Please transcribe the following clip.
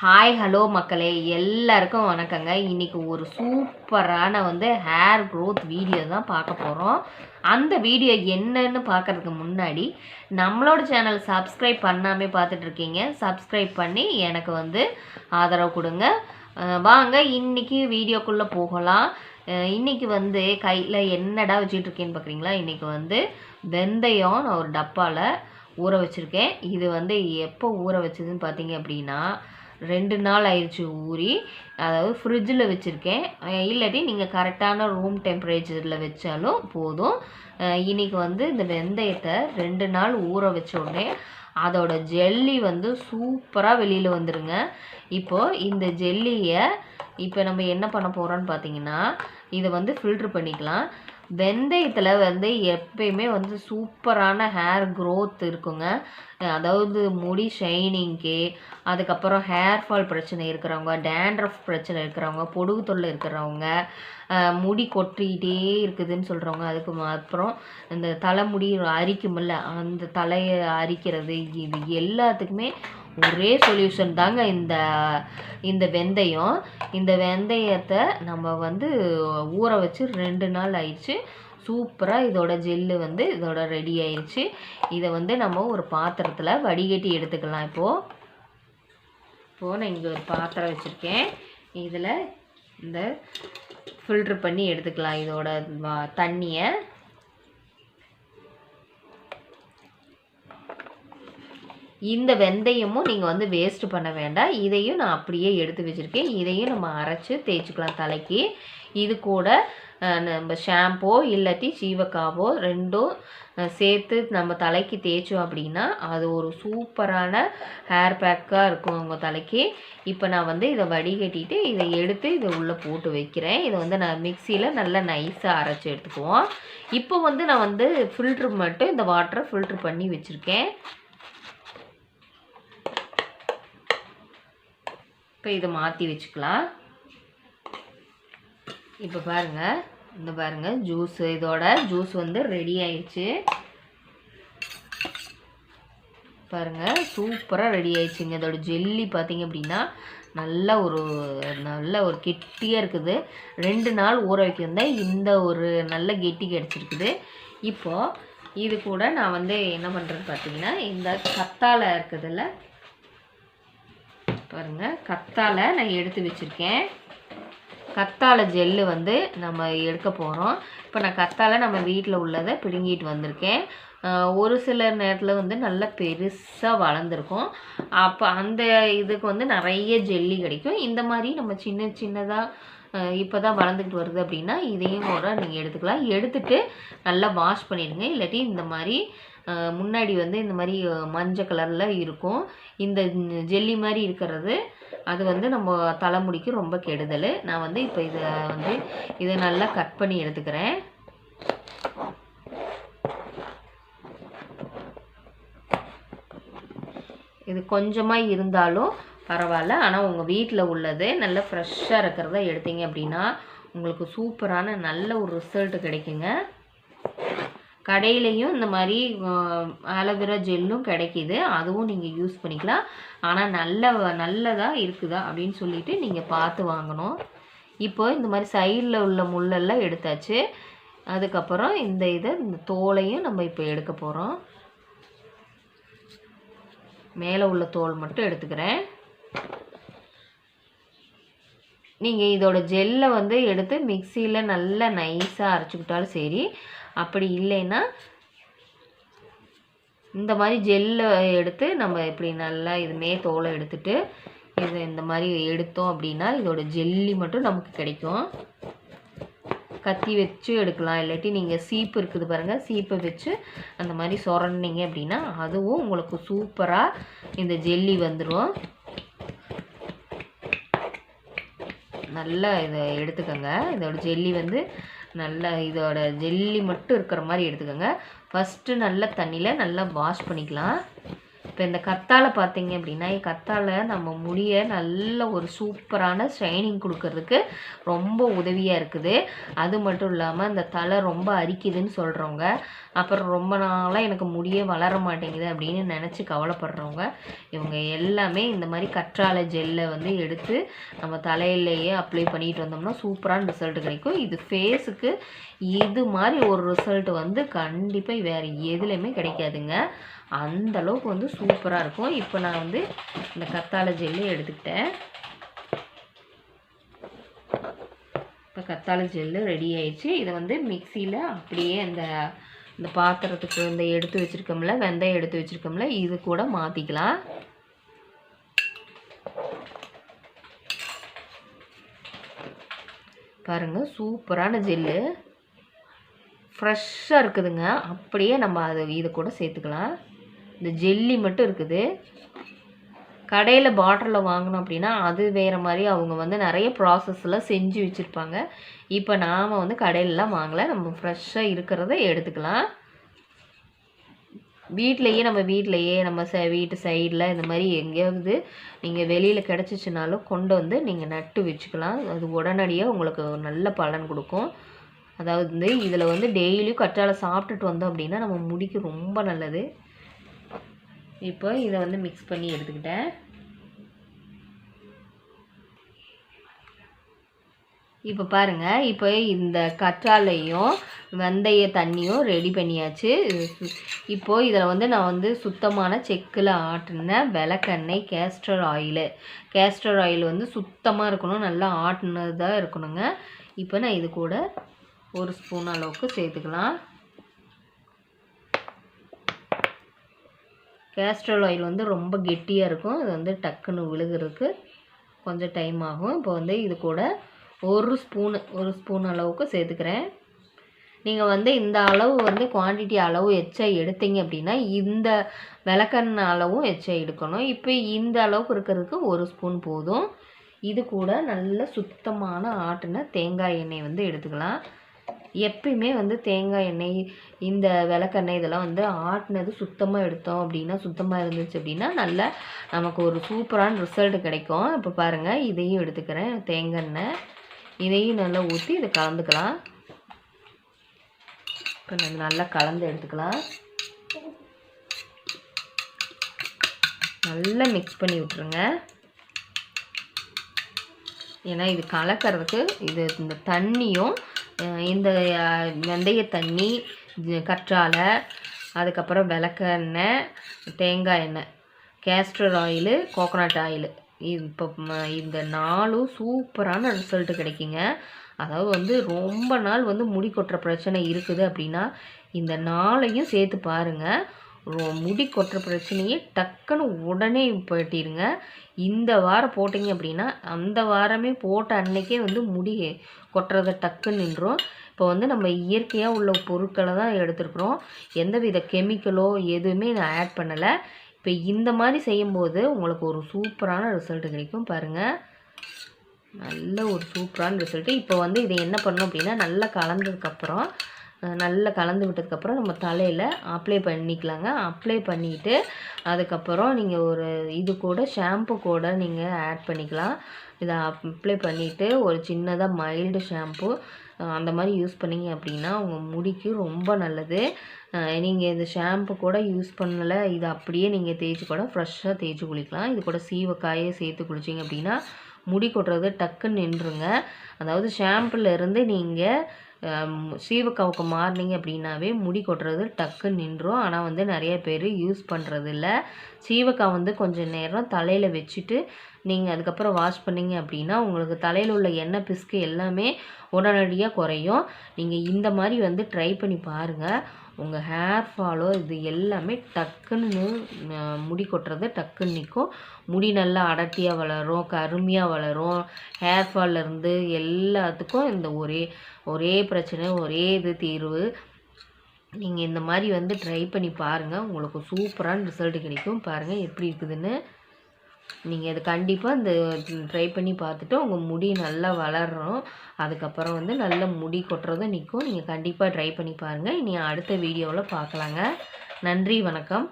Hi hello மக்களே. எல்லாருக்கும் வணக்கங்க. இன்னைக்கு ஒரு சூப்பரான வந்து ஹேர் க்ரோத் வீடியோ தான் பார்க்க போகிறோம் அந்த வீடியோ என்னன்னு பார்க்கறதுக்கு முன்னாடி நம்மளோட சேனல் சப்ஸ்கிரைப் பண்ணாமே பார்த்துட்ருக்கீங்க சப்ஸ்கிரைப் பண்ணி எனக்கு வந்து ஆதரவு கொடுங்க. வாங்க இன்னைக்கு வீடியோக்குள்ளே போகலாம். இன்றைக்கி வந்து கையில் என்னடா வச்சுட்ருக்கேன்னு பார்க்குறீங்களா இன்றைக்கி வந்து வெந்தயம் நான் ஒரு டப்பாவில் ஊற வச்சுருக்கேன். இது வந்து எப்போ ஊற வச்சதுன்னு பார்த்தீங்க அப்படின்னா ரெண்டு நாள் ஆயிடுச்சு ஊறி. அதாவது ஃப்ரிட்ஜில் வச்சுருக்கேன். இல்லாட்டி நீங்கள் கரெக்டான ரூம் டெம்பரேச்சரில் வச்சாலும் போதும். இன்றைக்கி இன்னைக்கு வந்து இந்த வெந்தயத்தை ரெண்டு நாள் ஊற வச்ச உடனே அதோட ஜெல்லி வந்து சூப்பராக வெளியில் வந்துடுங்க இப்போது இந்த ஜெல்லியை இப்போ நம்ம என்ன பண்ண போகிறோன்னு பார்த்தீங்கன்னா இதை வந்து ஃபில்ட்ரு பண்ணிக்கலாம். வெந்தயத்தில் வந்து எப்பயுமே வந்து சூப்பரான ஹேர் க்ரோத் இருக்குங்க. அதாவது முடி ஷைனிங்க்கு அதுக்கப்புறம் ஹேர் ஃபால் பிரச்சனை இருக்கிறவங்க டேண்ட்ரஃப் பிரச்சனை இருக்கிறவங்க பொடுகு தொல்லை இருக்கிறவங்க முடி கொட்டிக்கிட்டே இருக்குதுன்னு சொல்கிறவங்க அதுக்கு அப்புறம் இந்த தலைமுடி அரிக்குமில்ல அந்த தலையை அரிக்கிறது இது எல்லாத்துக்குமே ஒரே சொல்யூஷன் தாங்க இந்த இந்த வெந்தயம். இந்த வெந்தயத்தை நம்ம வந்து ஊற வச்சு ரெண்டு நாள் ஆயிடுச்சு. சூப்பராக இதோட ஜெல்லு வந்து இதோட ரெடி ஆயிடுச்சு இதை வந்து நம்ம ஒரு பாத்திரத்தில் வடிகட்டி எடுத்துக்கலாம் இப்போது இப்போது நான் இங்கே ஒரு பாத்திரம் வச்சுருக்கேன். இதில் இந்த ஃபில்ட்ரு பண்ணி எடுத்துக்கலாம் இதோட தண்ணியை. இந்த வெந்தயமும் நீங்கள் வந்து வேஸ்ட் பண்ண வேண்டாம். இதையும் நான் அப்படியே எடுத்து வச்சுருக்கேன். இதையும் நம்ம அரைச்சி தேய்ச்சிக்கலாம் தலைக்கு. இது கூட நம்ம ஷாம்போ இல்லாட்டி சீவக்காவோ ரெண்டும் சேர்த்து நம்ம தலைக்கு தேய்ச்சோம் அப்படின்னா அது ஒரு சூப்பரான ஹேர் பேக்காக இருக்கும் உங்கள் தலைக்கு. இப்போ நான் வந்து இதை வடிகட்டிட்டு இதை எடுத்து இதை உள்ளே போட்டு வைக்கிறேன். இதை வந்து நான் மிக்சியில் நல்லா நைஸாக அரைச்சி எடுத்துக்குவோம். இப்போ வந்து நான் வந்து ஃபில்ட்ரு மட்டும் இந்த வாட்டரை ஃபில்ட்ரு பண்ணி வச்சுருக்கேன். இப்போ இதை மாற்றி வச்சுக்கலாம். இப்போ பாருங்கள் இந்த பாருங்க ஜூஸ் இதோட ஜூஸ் வந்து ரெடி ஆயிடுச்சு. பாருங்க சூப்பராக ரெடி ஆயிடுச்சுங்க. இதோட ஜெல்லி பார்த்தீங்க அப்படின்னா நல்ல ஒரு நல்ல ஒரு கெட்டியாக இருக்குது. ரெண்டு நாள் ஊற வைக்கிறதா இந்த ஒரு நல்ல கெட்டி கிடச்சிருக்குது. இப்போது இது கூட நான் வந்து என்ன பண்ணுறேன்னு பார்த்தீங்கன்னா இந்த கத்தாழை இருக்குதுல்ல பாருங்க கத்தாழை நான் எடுத்து வச்சுருக்கேன். கத்தாழை ஜெல்லு வந்து நம்ம எடுக்க போகிறோம் இப்போ நான் கத்தாழை நம்ம வீட்டில் உள்ளதை பிடுங்கிட்டு வந்திருக்கேன். ஒரு சில நேரத்தில் வந்து நல்லா பெருசாக வளர்ந்துருக்கும். அப்போ அந்த இதுக்கு வந்து நிறைய ஜெல்லி கிடைக்கும். இந்த மாதிரி நம்ம சின்ன சின்னதாக இப்போ தான் வளர்ந்துக்கிட்டு வருது அப்படின்னா இதையும் கூட நீங்கள் எடுத்துக்கலாம். எடுத்துட்டு நல்லா வாஷ் பண்ணிடுங்க. இல்லாட்டி இந்த மாதிரி முன்னாடி வந்து இந்த மாதிரி மஞ்சள் கலரில் இருக்கும். இந்த ஜெல்லி மாதிரி இருக்கிறது அது வந்து நம்ம தலைமுடிக்கு ரொம்ப கெடுதல். நான் வந்து இப்போ இதை வந்து இதை நல்லா கட் பண்ணி எடுத்துக்கிறேன். இது கொஞ்சமாக இருந்தாலும் பரவாயில்ல. ஆனால் உங்கள் வீட்டில் உள்ளது நல்ல ஃப்ரெஷ்ஷாக இருக்கிறத எடுத்தீங்க அப்படின்னா உங்களுக்கு சூப்பரான நல்ல ஒரு ரிசல்ட் கிடைக்குங்க. கடையிலையும் இந்த மாதிரி ஆலோவேரா ஜெல்லும் கிடைக்கிது. அதுவும் நீங்கள் யூஸ் பண்ணிக்கலாம். ஆனால் நல்ல நல்லதாக இருக்குதா அப்படின்னு சொல்லிட்டு நீங்கள் பார்த்து வாங்கணும். இப்போ இந்த மாதிரி சைடில் உள்ள முள்ளெல்லாம் எடுத்தாச்சு. அதுக்கப்புறம் இந்த இதை இந்த தோலையும் நம்ம இப்போ எடுக்க போகிறோம் மேலே உள்ள தோல் மட்டும் எடுத்துக்கிறேன். நீங்கள் இதோட ஜெல்லை வந்து எடுத்து மிக்சியில் நல்லா நைஸாக அரைச்சிக்கிட்டாலும் சரி அப்படி இல்லைன்னா இந்த மாதிரி ஜெல்லை எடுத்து நம்ம இப்படி நல்லா இதுமே தோலை எடுத்துட்டு இது இந்த மாதிரி எடுத்தோம் அப்படின்னா இதோட ஜெல்லி மட்டும் நமக்கு கிடைக்கும். கத்தி வச்சு எடுக்கலாம் இல்லாட்டி நீங்கள் சீப்பு இருக்குது பாருங்கள் சீப்பை வச்சு அந்த மாதிரி சொரண்டிங்க அப்படின்னா அதுவும் உங்களுக்கு சூப்பராக இந்த ஜெல்லி வந்துடும் நல்லா இதை எடுத்துக்கோங்க. இதோட ஜெல்லி வந்து நல்ல இதோட ஜெல்லி மட்டும் இருக்கிற மாதிரி எடுத்துக்கோங்க. ஃபஸ்ட்டு நல்ல தண்ணியில் நல்லா வாஷ் பண்ணிக்கலாம். இப்போ இந்த கத்தாழை பார்த்தீங்க அப்படின்னா கத்தாழை நம்ம முடியை நல்ல ஒரு சூப்பரான ஷைனிங் கொடுக்கறதுக்கு ரொம்ப உதவியாக இருக்குது. அது மட்டும் இல்லாமல் இந்த தலை ரொம்ப அரிக்குதுன்னு சொல்கிறவங்க அப்புறம் ரொம்ப நாளாக எனக்கு முடியே வளர மாட்டேங்குது அப்படின்னு நினச்சி கவலைப்படுறவங்க இவங்க எல்லாமே இந்த மாதிரி கற்றாழை ஜெல்லை வந்து எடுத்து நம்ம தலையிலேயே அப்ளை பண்ணிட்டு வந்தோம்னா சூப்பரான ரிசல்ட் கிடைக்கும். இது ஃபேஸுக்கு இது மாதிரி ஒரு ரிசல்ட் வந்து கண்டிப்பாக வேறு எதுலேயுமே கிடைக்காதுங்க. அந்தளவுக்கு வந்து சூப்பராக இருக்கும். இப்போ நான் வந்து இந்த கத்தாழை ஜெல்லு எடுத்துக்கிட்டேன். இப்போ கத்தாழை ஜெல்லு ரெடி ஆயிடுச்சு. இதை வந்து மிக்சியில் அப்படியே அந்த இந்த பாத்திரத்துக்கு இந்த எடுத்து வச்சுருக்கோம்ல வெந்தயம் எடுத்து வச்சுருக்கோம்ல இது கூட மாற்றிக்கலாம் பாருங்கள் சூப்பரான ஜெல்லு ஃப்ரெஷ்ஷாக இருக்குதுங்க. அப்படியே நம்ம அதை இது கூட சேர்த்துக்கலாம். இந்த ஜெல்லி மட்டும் இருக்குது. கடையில் பாட்டிலில் வாங்கினோம் அப்படின்னா அது வேறு மாதிரி அவங்க வந்து நிறைய ப்ராசஸில் செஞ்சு வச்சுருப்பாங்க. இப்போ நாம் வந்து கடையிலலாம் வாங்கலை. நம்ம ஃப்ரெஷ்ஷாக இருக்கிறத எடுத்துக்கலாம். வீட்டிலையே நம்ம வீட்டிலையே நம்ம ச வீட்டு சைடில் இந்த மாதிரி எங்கேயாவது நீங்கள் வெளியில் கிடச்சிச்சினாலும் கொண்டு வந்து நீங்கள் நட்டு வச்சுக்கலாம். அது உடனடியாக உங்களுக்கு நல்ல பலன் கொடுக்கும். அதாவது வந்து இதில் வந்து டெய்லியும் கற்றாழை சாப்பிட்டுட்டு வந்தோம் அப்படின்னா நம்ம முடிக்கு ரொம்ப நல்லது. இப்போ இதை வந்து மிக்ஸ் பண்ணி எடுத்துக்கிட்டேன். இப்போ பாருங்கள் இப்போ இந்த கற்றாழையும் வெந்தய தண்ணியும் ரெடி பண்ணியாச்சு. இப்போது இதில் வந்து நான் வந்து சுத்தமான செக்கில் ஆட்டின விளக்கெண்ணெய் கேஸ்டர் ஆயிலு கேஸ்டர் ஆயில் வந்து சுத்தமாக இருக்கணும் நல்லா ஆட்டினதாக இருக்கணுங்க. இப்போ நான் இது கூட ஒரு ஸ்பூன் அளவுக்கு சேர்த்துக்கலாம். கேஸ்ட்ரல் ஆயில் வந்து ரொம்ப கெட்டியாக இருக்கும். அது வந்து டக்குன்னு விழுகிறதுக்கு கொஞ்சம் டைம் ஆகும். இப்போ வந்து இது கூட ஒரு ஸ்பூனு ஒரு ஸ்பூன் அளவுக்கு சேர்த்துக்கிறேன். நீங்கள் வந்து இந்த அளவு வந்து குவான்டிட்டி அளவு எச்சா எடுத்தீங்க அப்படின்னா இந்த விளக்கெண்ண அளவும் எச்சா எடுக்கணும். இப்போ இந்த அளவுக்கு இருக்கிறதுக்கு ஒரு ஸ்பூன் போதும். இது கூட நல்ல சுத்தமான ஆட்டின தேங்காய் எண்ணெய் வந்து எடுத்துக்கலாம். எப்பயுமே வந்து தேங்காய் எண்ணெய் இந்த விளக்கெண்ணெய் இதெல்லாம் வந்து ஆட்டினது சுத்தமாக எடுத்தோம் அப்படின்னா சுத்தமாக இருந்துச்சு அப்படின்னா நல்ல நமக்கு ஒரு சூப்பரான ரிசல்ட் கிடைக்கும். இப்போ பாருங்கள் இதையும் எடுத்துக்கிறேன். தேங்காய் எண்ணெய் இதையும் நல்லா ஊற்றி இதை கலந்துக்கலாம். இப்போ நல்லா கலந்து எடுத்துக்கலாம். நல்லா மிக்ஸ் பண்ணி விட்ருங்க ஏன்னா இது கலக்கிறதுக்கு இது இந்த தண்ணியும் இந்த வெந்தய தண்ணி கற்றாழை அதுக்கப்புறம் விளக்கெண்ணெய் தேங்காய் எண்ணெய் கேஸ்டர் ஆயிலு கோகோனட் ஆயிலு இப்போ இந்த நாளும் சூப்பரான ரிசல்ட்டு கிடைக்குங்க. அதாவது வந்து ரொம்ப நாள் வந்து முடி கொட்டுற பிரச்சனை இருக்குது அப்படின்னா இந்த நாளையும் சேர்த்து பாருங்கள் முடி கொட்டுற பிரச்சனையே டக்குன்னு உடனே போயிட்டிருங்க. இந்த வாரம் போட்டிங்க அப்படின்னா அந்த வாரமே போட்ட அன்னைக்கே வந்து முடி கொட்டுறத டக்குன்னு நின்றோம் இப்போ வந்து நம்ம இயற்கையாக உள்ள பொருட்களை தான் எடுத்துருக்குறோம். எந்த வித கெமிக்கலோ எதுவுமே நான் ஆட் பண்ணலை. இப்போ இந்த மாதிரி செய்யும்போது உங்களுக்கு ஒரு சூப்பரான ரிசல்ட் கிடைக்கும் பாருங்கள் நல்ல ஒரு சூப்பரான ரிசல்ட்டு இப்போ வந்து இதை என்ன பண்ணணும் அப்படின்னா நல்லா கலந்ததுக்கப்புறம் நல்லா கலந்து விட்டதுக்கப்புறம் நம்ம தலையில் அப்ளை பண்ணிக்கலாங்க. அப்ளை பண்ணிவிட்டு அதுக்கப்புறம் நீங்கள் ஒரு இது கூட ஷாம்பு கூட நீங்கள் ஆட் பண்ணிக்கலாம். இதை அப்ளை பண்ணிவிட்டு ஒரு சின்னதாக மைல்டு ஷாம்பு அந்த மாதிரி யூஸ் பண்ணிங்க அப்படின்னா உங்கள் முடிக்கு ரொம்ப நல்லது. நீங்கள் இந்த ஷாம்பு கூட யூஸ் பண்ணலை இதை அப்படியே நீங்கள் தேய்ச்சி கூட ஃப்ரெஷ்ஷாக தேய்ச்சி குளிக்கலாம். இது கூட சீவக்காயை சேர்த்து குளிச்சிங்க அப்படின்னா முடி கொட்டுறது டக்குன்னு நின்றுங்க அதாவது ஷாம்புலேருந்து நீங்கள் சீவக்காவுக்கு மாறினீங்க அப்படின்னாவே முடி கொட்டுறது டக்கு நின்றோம் ஆனால் வந்து நிறைய பேர் யூஸ் பண்ணுறது இல்லை சீவக்காய் வந்து கொஞ்சம் நேரம் தலையில் வச்சுட்டு நீங்கள் அதுக்கப்புறம் வாஷ் பண்ணிங்க அப்படின்னா உங்களுக்கு தலையில் உள்ள எண்ணெய் பிஸ்கு எல்லாமே உடனடியாக குறையும். நீங்கள் இந்த மாதிரி வந்து ட்ரை பண்ணி பாருங்கள் உங்கள் ஹேர் ஃபாலோ இது எல்லாமே டக்குன்னு முடி கொட்டுறது டக்குன்னு நிற்கும் முடி நல்லா அடர்த்தியாக வளரும் கருமையாக வளரும். ஹேர் ஃபால்லேருந்து எல்லாத்துக்கும் இந்த ஒரே ஒரே பிரச்சனை ஒரே இது தீர்வு. நீங்கள் இந்த மாதிரி வந்து ட்ரை பண்ணி பாருங்கள் உங்களுக்கு சூப்பரான ரிசல்ட் கிடைக்கும். பாருங்கள் எப்படி இருக்குதுன்னு. நீங்கள் இது கண்டிப்பாக இந்த ட்ரை பண்ணி பார்த்துட்டு உங்கள் முடி நல்லா வளரும் அதுக்கப்புறம் வந்து நல்ல முடி கொட்டுறதும் நிற்கும் நீங்கள் கண்டிப்பாக ட்ரை பண்ணி பாருங்கள் இனி அடுத்த வீடியோவில் பார்க்கலாங்க. நன்றி வணக்கம்.